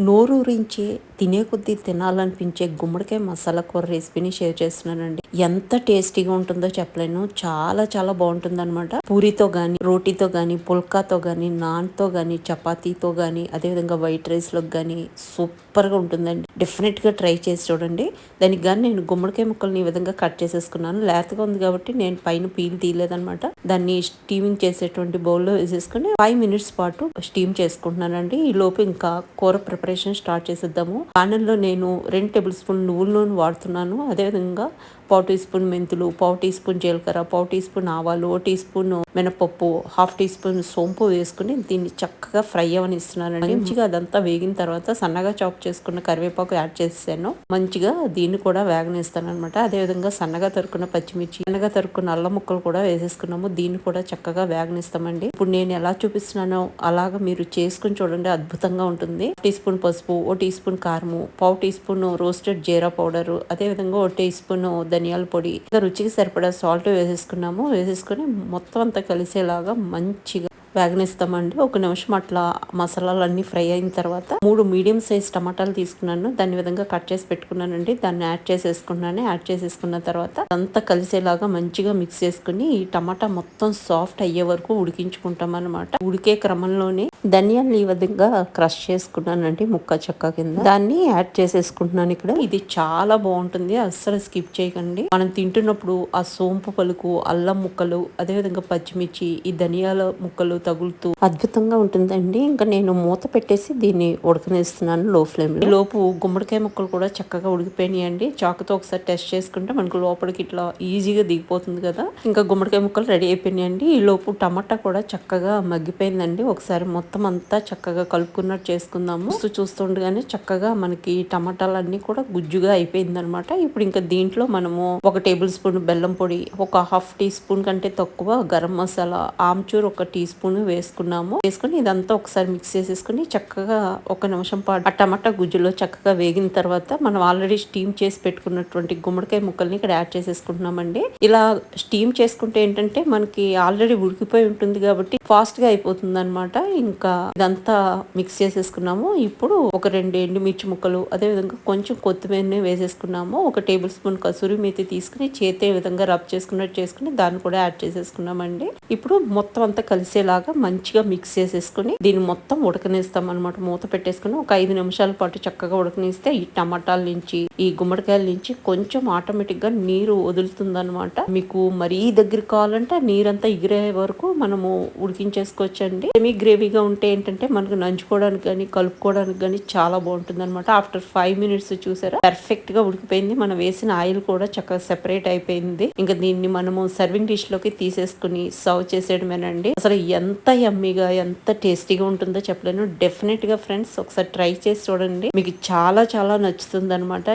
నోరూరించే తినే కొద్దీ తినాలనిపించే గుమ్మడికాయ మసాలా కూర రెసిపీని షేర్ చేస్తున్నానండి. ఎంత టేస్టీగా ఉంటుందో చెప్పలేను. చాలా చాలా బాగుంటుంది అనమాట పూరితో కానీ రోటీతో గాని పుల్కాతో కానీ నాన్తో కానీ చపాతీతో గాని అదేవిధంగా వైట్ రైస్లో గాని సూపర్గా ఉంటుందండి. డెఫినెట్గా ట్రై చేసి చూడండి. దానికి కానీ నేను గుమ్మడికాయ ముక్కల్ని ఈ విధంగా కట్ చేసేసుకున్నాను. లేతగా ఉంది కాబట్టి నేను పైన పీల్ తీయలేదనమాట దాన్ని స్టీమింగ్ చేసేటువంటి బౌల్లో వేసేసుకుని ఫైవ్ మినిట్స్ పాటు స్టీమ్ చేసుకుంటున్నానండి. ఈ లోపు ఇంకా కూర ప్రిపరేషన్ స్టార్ట్ చేసేద్దాము. పానంలో నేను రెండు టేబుల్ స్పూన్ నువ్వుల నూనె వాడుతున్నాను. అదేవిధంగా పావు టీ స్పూన్ మెంతులు పావు టీ స్పూన్ జీలకర్ర పావు టీ స్పూన్ ఆవాలు ఓ టీ స్పూన్ మినపప్పు హాఫ్ టీ స్పూన్ సోంపు వేసుకుని దీన్ని చక్కగా ఫ్రై అవనిస్తున్నానండి. మంచిగా అదంతా వేగిన తర్వాత సన్నగా చాప్ చేసుకున్న కరివేపాకు యాడ్ చేసాను మంచిగా దీన్ని కూడా వేగనిస్తాను అనమాట అదేవిధంగా సన్నగా తరుక్కున్న పచ్చిమిర్చి సన్నగా తరుక్కున్న అల్లం ముక్కలు కూడా వేసేసుకున్నాము. దీన్ని కూడా చక్కగా వేగనిస్తామండి. ఇప్పుడు నేను ఎలా చూపిస్తున్నానో అలాగా మీరు చేసుకుని చూడండి. అద్భుతంగా ఉంటుంది. టీ స్పూన్ పసుపు ఓ టీ స్పూన్ కారము పావు టీ స్పూన్ రోస్టెడ్ జీరా పౌడర్ అదేవిధంగా ఓ టీ స్పూన్ ధనియాల పొడి. ఇంకా రుచికి సరిపడా సాల్ట్ వేసేసుకున్నాము. వేసేసుకుని మొత్తం అంతా కలిసేలాగా మంచిగా వేగనిస్తామండి. ఒక నిమిషం అట్లా మసాలాలు అన్ని ఫ్రై అయిన తర్వాత మూడు మీడియం సైజ్ టమాటాలు తీసుకున్నాను. దాని విధంగా కట్ చేసి పెట్టుకున్నానండి. దాన్ని యాడ్ చేసేసుకున్నాను. యాడ్ చేసేసుకున్న తర్వాత అంతా కలిసేలాగా మంచిగా మిక్స్ చేసుకుని ఈ టమాటా మొత్తం సాఫ్ట్ అయ్యే వరకు ఉడికించుకుంటాం అనమాట ఉడికే క్రమంలోనే ధనియాలు ఈ విధంగా క్రష్ చేసుకున్నానండి ముక్క చెక్క కింద. దాన్ని యాడ్ చేసేసుకుంటున్నాను ఇక్కడ. ఇది చాలా బాగుంటుంది. అస్సలు స్కిప్ చేయకండి. మనం తింటున్నప్పుడు ఆ సోంపు పలుకు అల్లం ముక్కలు అదేవిధంగా పచ్చిమిర్చి ఈ ధనియాల ముక్కలు తగులుతూ అద్భుతంగా ఉంటుందండి. ఇంకా నేను మూత పెట్టేసి దీన్ని ఉడకనేస్తున్నాను లో ఫ్లేమ్ లోపు గుమ్మడికాయ ముక్కలు కూడా చక్కగా ఉడికిపోయినాయండి. చాకుతో ఒకసారి టెస్ట్ చేసుకుంటే మనకు లోపలికి ఇట్లా ఈజీగా దిగిపోతుంది కదా. ఇంకా గుమ్మడికాయ ముక్కలు రెడీ అయిపోయినాయండి. ఈ లోపు టమాటా కూడా చక్కగా మగ్గిపోయిందండి. ఒకసారి మొత్తం అంతా చక్కగా కలుపుకున్నట్టు చేసుకుందాము. చూస్తూ చూస్తుండగానే చక్కగా మనకి టమాటాలన్నీ కూడా గుజ్జుగా అయిపోయింది అనమాట ఇప్పుడు ఇంకా దీంట్లో మనము ఒక టేబుల్ స్పూన్ బెల్లం పొడి ఒక హాఫ్ టీ స్పూన్ కంటే తక్కువ గరం మసాలా ఆమ్చూర్ ఒక టీ స్పూన్ వేసుకున్నాము. వేసుకుని ఇదంతా ఒకసారి మిక్స్ చేసేసుకుని చక్కగా ఒక నిమిషం పాటు ఆ టమాటా గుజ్జులో చక్కగా వేగిన తర్వాత మనం ఆల్రెడీ స్టీమ్ చేసి పెట్టుకున్నటువంటి గుమ్మడికాయ ముక్కల్ని ఇక్కడ యాడ్ చేసేసుకుంటున్నామండి. ఇలా స్టీమ్ చేసుకుంటే ఏంటంటే మనకి ఆల్రెడీ ఉడికిపోయి ఉంటుంది కాబట్టి ఫాస్ట్గా అయిపోతుంది అనమాట ఇంకా ఇదంతా మిక్స్ చేసేసుకున్నాము. ఇప్పుడు ఒక రెండు ఎండుమిర్చి ముక్కలు అదే విధంగా కొంచెం కొత్తిమీరని వేసేసుకున్నాము. ఒక టేబుల్ స్పూన్ కసూరి మేతి తీసుకుని చేతే విధంగా రబ్ చేసుకున్నట్టు చేసుకుని దాన్ని కూడా యాడ్ చేసేసుకున్నామండి. ఇప్పుడు మొత్తం అంతా కలిసేలా కలిసేలాగా మంచిగా మిక్స్ చేసేసుకుని దీన్ని మొత్తం ఉడకనిస్తాం అనమాట మూత పెట్టేసుకుని ఒక ఐదు నిమిషాల పాటు చక్కగా ఉడకనిస్తే ఈ టమాటాల నుంచి ఈ గుమ్మడికాయల నుంచి కొంచెం ఆటోమేటిక్గా నీరు వదులుతుంది అనమాట మీకు మరీ దగ్గర కావాలంటే నీరంతా ఎగిరే వరకు మనము ఉడికించేసుకోవచ్చండి. సెమీ గ్రేవీగా ఉంటే ఏంటంటే మనకు నంచుకోవడానికి కానీ కలుపుకోవడానికి కానీ చాలా బాగుంటుంది అనమాట ఆఫ్టర్ ఫైవ్ మినిట్స్ చూసారా? పర్ఫెక్ట్గా ఉడికిపోయింది. మనం వేసిన ఆయిల్ కూడా చక్కగా సెపరేట్ అయిపోయింది. ఇంకా దీన్ని మనము సర్వింగ్ డిష్లోకి తీసేసుకుని సర్వ్ చేసేయడమేనండి. అసలు ఎంత యమ్మీగా ఎంత టేస్టీగా ఉంటుందో చెప్పలేను. డెఫినెట్గా ఫ్రెండ్స్ ఒకసారి ట్రై చేసి చూడండి. మీకు చాలా చాలా నచ్చుతుంది అనమాట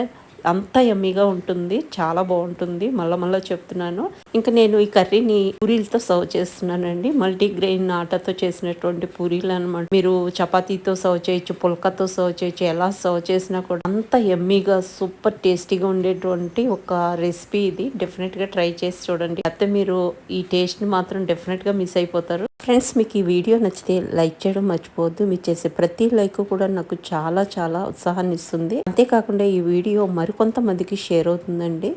అంత యమ్మీగా ఉంటుంది. చాలా బాగుంటుంది. మళ్ళీ మళ్ళీ చెప్తున్నాను. ఇంకా నేను ఈ కర్రీని పూరీలతో సర్వ్ చేస్తున్నానండి. మల్టీగ్రెయిన్ ఆటతో చేసినటువంటి పూరీలు అనమాట మీరు చపాతీతో సర్వ్ చేయొచ్చు పుల్కతో సర్వ్ చేయొచ్చు ఎలా సర్వ్ చేసినా కూడా అంత ఎమ్మీగా సూపర్ టేస్టీగా ఉండేటువంటి ఒక రెసిపీ ఇది. డెఫినెట్గా ట్రై చేసి చూడండి. అయితే మీరు ఈ టేస్ట్ని మాత్రం డెఫినెట్గా మిస్ అయిపోతారు. ఫ్రెండ్స్ మీకు ఈ వీడియో నచ్చితే లైక్ చేయడం మర్చిపోవద్దు. మీరు చేసే ప్రతి లైక్ కూడా నాకు చాలా చాలా ఉత్సాహాన్ని ఇస్తుంది. అంతేకాకుండా ఈ వీడియో మరికొంతమందికి షేర్ అవుతుందండి.